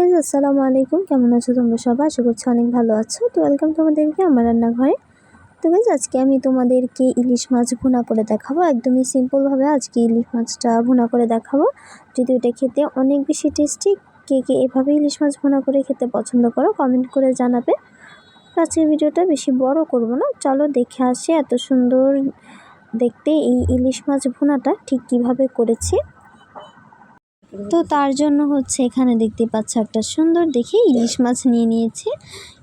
Guys আসসালামু আলাইকুম। কেমন আছো তোমরা সবাই? আশা করছি অনেক ভালো আছো। তো ওয়েলকাম তোমাদেরকে আমার রান্নাঘরে। তো গাইজ আজকে আমি তোমাদেরকে ইলিশ মাছ ভুনা করে দেখাবো। একদমই সিম্পলভাবে আজকে ইলিশ মাছটা ভুনা করে দেখাবো। যদি ওটা খেতে অনেক বেশি টেস্টি কে কে এভাবে ইলিশ মাছ ভুনা করে খেতে পছন্দ করো কমেন্ট করে জানাবে। আজকের ভিডিওটা বেশি বড় করব না। চলো দেখে আসি এত সুন্দর দেখতে এই ইলিশ মাছ ভুনাটা ঠিক কীভাবে করেছি। তো তার জন্য হচ্ছে এখানে দেখতে পাচ্ছ একটা সুন্দর দেখে ইলিশ মাছ নিয়ে নিয়েছে।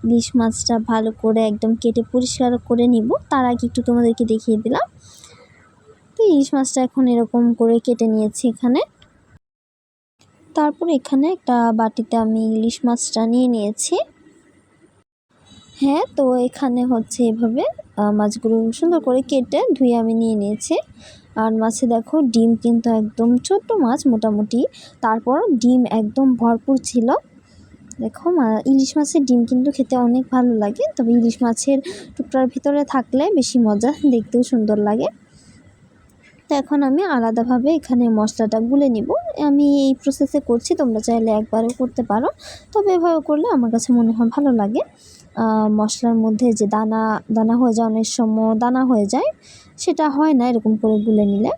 ইলিশ মাছটা ভালো করে একদম কেটে পরিষ্কার করে নিব। তার আগে একটু তোমাদেরকে দেখিয়ে দিলাম। তো ইলিশ মাছটা এখন এরকম করে কেটে নিয়েছি এখানে। তারপর এখানে একটা বাটিতে আমি ইলিশ মাছটা নিয়ে নিয়েছি। হ্যাঁ তো এখানে হচ্ছে এভাবে মাছগুলো সুন্দর করে কেটে ধুয়ে আমি নিয়ে নিয়েছি। আর মাছে দেখো ডিম কিন্তু একদম ছোট্ট মাছ মোটামুটি। তারপর ডিম একদম ভরপুর ছিল। দেখো ইলিশ মাছের ডিম কিন্তু খেতে অনেক ভালো লাগে, তবে ইলিশ মাছের টুকরার ভিতরে থাকলে বেশি মজা, দেখতেও সুন্দর লাগে। তো এখন আমি আলাদাভাবে এখানে মশলাটা গুলে নিব। আমি এই প্রসেসে করছি, তোমরা চাইলে একবারও করতে পারো। তবে এভাবে করলে আমার কাছে মনে হয় ভালো লাগে। মশলার মধ্যে যে দানা দানা হয়ে যায় অনেক সময় দানা হয়ে যায়, সেটা হয় না এরকম করে গুলে নিলে।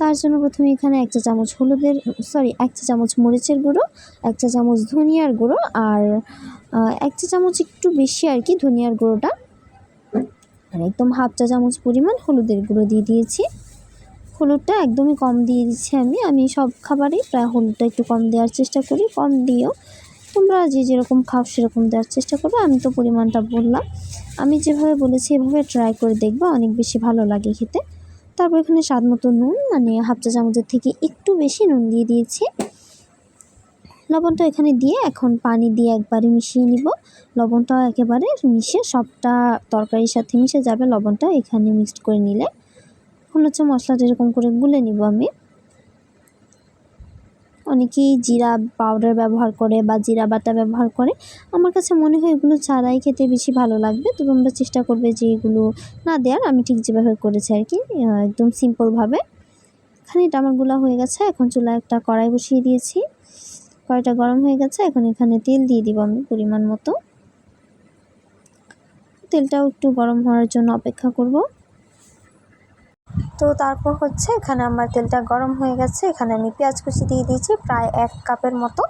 তার জন্য প্রথমে এখানে এক চা চামচ হলুদের সরি এক চা চামচ মরিচের গুঁড়ো, এক চা চামচ ধনিয়ার গুঁড়ো আর এক চা চামচ একটু বেশি আর কি ধনিয়ার গুঁড়োটা। একদম হাফ চা চামচ পরিমাণ হলুদের গুঁড়ো দিয়ে দিয়েছি। হলুদটা একদমই কম দিয়ে দিচ্ছি আমি। আমি সব খাবারেই প্রায় হলুদটা একটু কম দেওয়ার চেষ্টা করি। কম দিও তোমরা যে যেরকম খাও সেরকম দেওয়ার চেষ্টা করো। আমি তো পরিমাণটা বললাম। আমি যেভাবে বলেছি এভাবে ট্রাই করে দেখব অনেক বেশি ভালো লাগে খেতে। তারপর এখানে স্বাদ মতো নুন মানে হাফ চা চামচের থেকে একটু বেশি নুন দিয়ে দিয়েছি। লবণটা এখানে দিয়ে এখন পানি দিয়ে একবারে মিশিয়ে নিব। লবণটা একেবারে মিশে সবটা তরকারির সাথে মিশে যাবে। লবণটা এখানে মিক্সড করে নিলে এখন হচ্ছে মশলাটা এরকম করে গুলে নিব আমি। অনেকেই জিরা পাউডার ব্যবহার করে বা জিরা বাটা ব্যবহার করে। আমার কাছে মনে হয় এগুলো ছাড়াই খেতে বেশি ভালো লাগবে। তো আমরা চেষ্টা করবে যে এগুলো না দেওয়ার। আমি ঠিক যেভাবে করেছি আর কি একদম সিম্পলভাবে এখানে এটা আমারগুলা হয়ে গেছে। এখন চুলা একটা কড়াই বসিয়ে দিয়েছি। কড়াইটা গরম হয়ে গেছে। এখন এখানে তেল দিয়ে দিব আমি পরিমাণ মতো। তেলটাও একটু গরম হওয়ার জন্য অপেক্ষা করব। তো তারপর হচ্ছে এখানে আমার তেলটা গরম হয়ে গেছে। এখানে আমি পেঁয়াজ কুচি দিয়ে দিয়েছি, প্রায় এক কাপের মতো।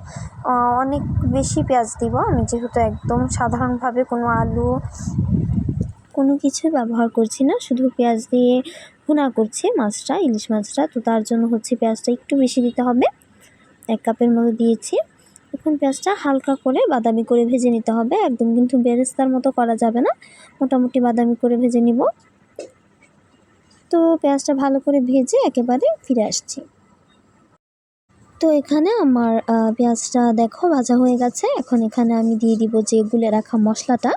অনেক বেশি পেঁয়াজ দিব। আমি যেহেতু একদম সাধারণভাবে কোনো আলু, কোনো কিছুই ব্যবহার করছি না, শুধু পেঁয়াজ দিয়ে ভুনা করছি মাছটা, ইলিশ মাছটা। তো তার জন্য হচ্ছে পেঁয়াজটা একটু বেশি দিতে হবে। এক কাপের মতো দিয়েছি। এখন পেঁয়াজটা হালকা করে বাদামি করে ভেজে নিতে হবে। একদম কিন্তু বেরেস্তার মতো করা যাবে না। মোটামুটি বাদামি করে ভেজে নিব। তো পেঁয়াজটা ভালো করে ভেজে একেবারে ফিরে আসছি। তো এখানে আমার পেঁয়াজটা দেখো ভাজা হয়ে গেছে। এখন এখানে আমি দিয়ে দিব যে গুলে রাখা মশলাটা।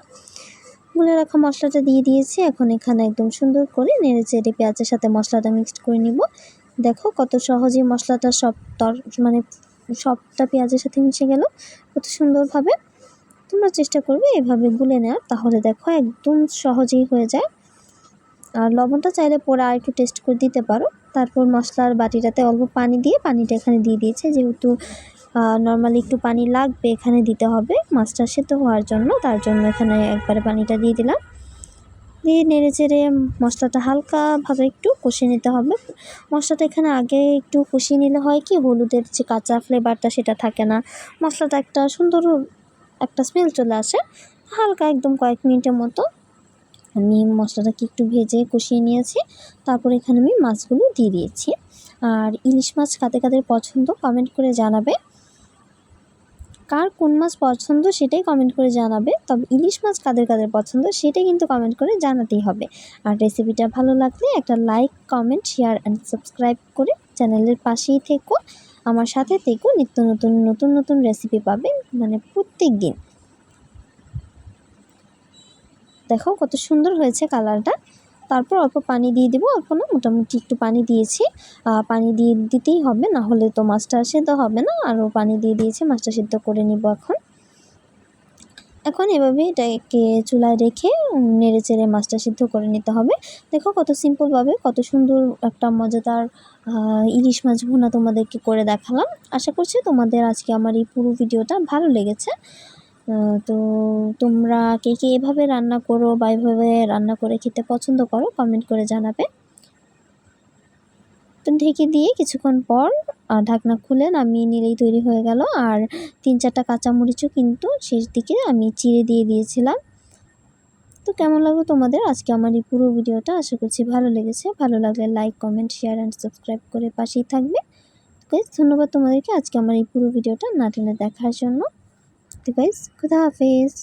গুলে রাখা মশলাটা দিয়ে দিয়েছি। এখন এখানে একদম সুন্দর করে নেড়ে চেড়ে পেঁয়াজের সাথে মশলাটা মিক্সড করে নিব। দেখো কত সহজেই মশলাটা সব তর মানে সবটা পেঁয়াজের সাথে মিশে গেল, কত সুন্দরভাবে। তোমরা চেষ্টা করবে এভাবে গুলে নেওয়ার তাহলে দেখো একদম সহজেই হয়ে যায়। আর লবণটা চাইলে পরে আর একটু টেস্ট করে দিতে পারো। তারপর মশলার বাটিটাতে অল্প পানি দিয়ে পানিটা এখানে দিয়ে দিয়েছে। যেহেতু নর্মালি একটু পানি লাগবে এখানে দিতে হবে। মাছটা সেদ্ধ হওয়ার জন্য, তার জন্য এখানে একবারে পানিটা দিয়ে দিলাম। দিয়ে নেড়ে চেড়ে মশলাটা হালকাভাবে একটু কষিয়ে নিতে হবে। মশলাটা এখানে আগে একটু কষিয়ে নিলে হয় কি, হলুদের যে কাঁচা ফ্লেভারটা সেটা থাকে না। মশলাটা একটা সুন্দর একটা স্মেল চলে আসে। হালকা একদম কয়েক মিনিটের মতো আমি মশলাটাকে একটু ভেজে কষিয়ে নিয়েছি। তারপর এখানে আমি মাছগুলো দিয়ে দিয়েছি। আর ইলিশ মাছ কাদের কাদের পছন্দ কমেন্ট করে জানাবে। কার কোন মাছ পছন্দ সেটাই কমেন্ট করে জানাবে। তবে ইলিশ মাছ কাদের কাদের পছন্দ সেটাই কিন্তু কমেন্ট করে জানাতেই হবে। আর রেসিপিটা ভালো লাগলে একটা like comment share and subscribe করে চ্যানেলের পাশেই থেকো। আমার সাথে থেকো। নিত্য নতুন নতুন নতুন রেসিপি পাবে মানে প্রত্যেক দিন দেখো কত সুন্দর হয়েছে কালারটা। তারপর অল্প পানি দিয়ে দেবো, অল্প না, মোটামুটি একটু পানি দিয়েছি। পানি দিয়ে দিতেই হবে, না হলে তো মাছটা সেদ্ধ হবে না, আরও পানি দিয়ে দিয়েছি, মাছটা সেদ্ধ করে নিব এখন। এখন এভাবে এটাকে চুলায় রেখে নেড়ে চেড়ে মাছটা সিদ্ধ করে নিতে হবে। দেখো কত সিম্পলভাবে, কত সুন্দর একটা মজাদার ইলিশ মাছ ভুনা তোমাদেরকে করে দেখালাম। আশা করছি তোমাদের আজকে আমার এই পুরো ভিডিওটা ভালো লেগেছে। তো তোমরা কে কে এভাবে রান্না করো বা এভাবে রান্না করে খেতে পছন্দ করো কমেন্ট করে জানাবে। তো ঢেকে দিয়ে কিছুক্ষণ পর ঢাকনা খুলে নামিয়ে নিলেই তৈরি হয়ে গেল। আর তিন চারটা কাঁচামরিচও কিন্তু শেষ দিকে আমি চিড়ে দিয়ে দিয়েছিলাম। তো কেমন লাগল তোমাদের? আজকে আমার এই পুরো ভিডিওটা। আশা করছি ভালো লেগেছে। ভালো লাগলে like comment share and subscribe করে পাশেই থাকবে। ধন্যবাদ তোমাদেরকে। আজকে আমার এই পুরো ভিডিওটা। না টেনে দেখার জন্য। তো গাইজ খুদা হাফেজ